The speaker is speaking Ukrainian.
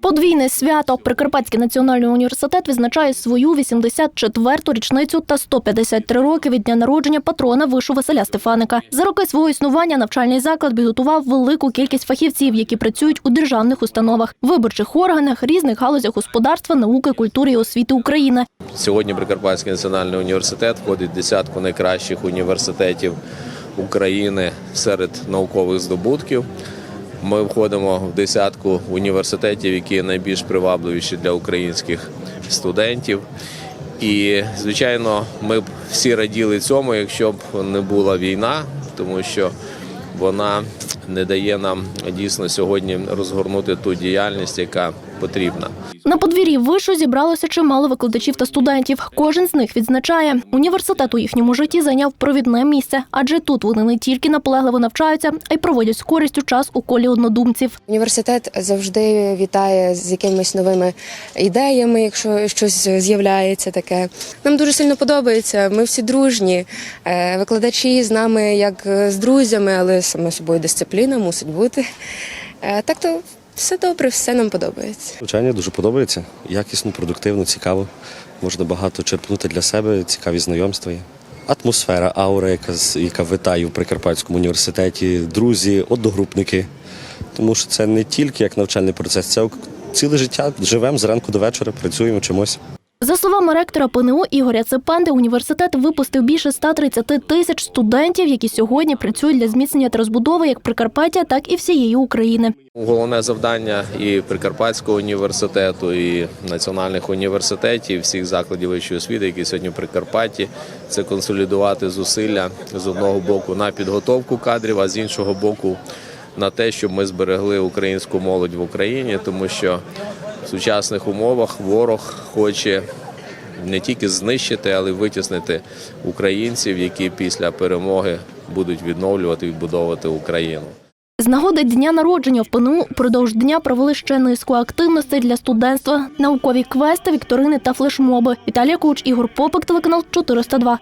Подвійне свято Прикарпатський національний університет відзначає свою 84-ту річницю та 153 роки від дня народження патрона вишу Василя Стефаника. За роки свого існування навчальний заклад підготував велику кількість фахівців, які працюють у державних установах, виборчих органах, різних галузях господарства, науки, культури і освіти України. Сьогодні Прикарпатський національний університет входить в десятку найкращих університетів України серед наукових здобутків. Ми входимо в десятку університетів, які найбільш привабливіші для українських студентів. І, звичайно, ми б всі раділи цьому, якщо б не була війна, тому що вона не дає нам дійсно сьогодні розгорнути ту діяльність, яка потрібна. На подвір'ї вишу зібралося чимало викладачів та студентів. Кожен з них відзначає, університет у їхньому житті зайняв провідне місце, адже тут вони не тільки наполегливо навчаються, а й проводять з користю час у колі однодумців. Університет завжди вітає з якимись новими ідеями, якщо щось з'являється таке. Нам дуже сильно подобається. Ми всі дружні. Е, Викладачі з нами як з друзями, але саме собою дисципліна мусить бути. Е, Так то все добре, все нам подобається. Навчання дуже подобається. Якісно, продуктивно, цікаво. Можна багато черпнути для себе, цікаві знайомства є. Атмосфера, аура, яка, яка витає в Прикарпатському університеті, друзі, одногрупники. Тому що це не тільки як навчальний процес, це ціле життя. Живемо зранку до вечора, працюємо, чимось. За словами ректора ПНУ Ігоря Цепенди, університет випустив більше 130 тисяч студентів, які сьогодні працюють для зміцнення та розбудови як Прикарпаття, так і всієї України. Головне завдання і Прикарпатського університету, і національних університетів, всіх закладів вищої освіти, які сьогодні в Прикарпатті, це консолідувати зусилля з одного боку на підготовку кадрів, а з іншого боку на те, щоб ми зберегли українську молодь в Україні, тому що сучасних умовах ворог хоче не тільки знищити, але й витіснити українців, які після перемоги будуть відновлювати і відбудовувати Україну. З нагоди дня народження в ПНУ продовж дня провели ще низку активностей для студентства, наукові квести, вікторини та флешмоби. Віталія Куч, Ігор Попик, телеканал 402.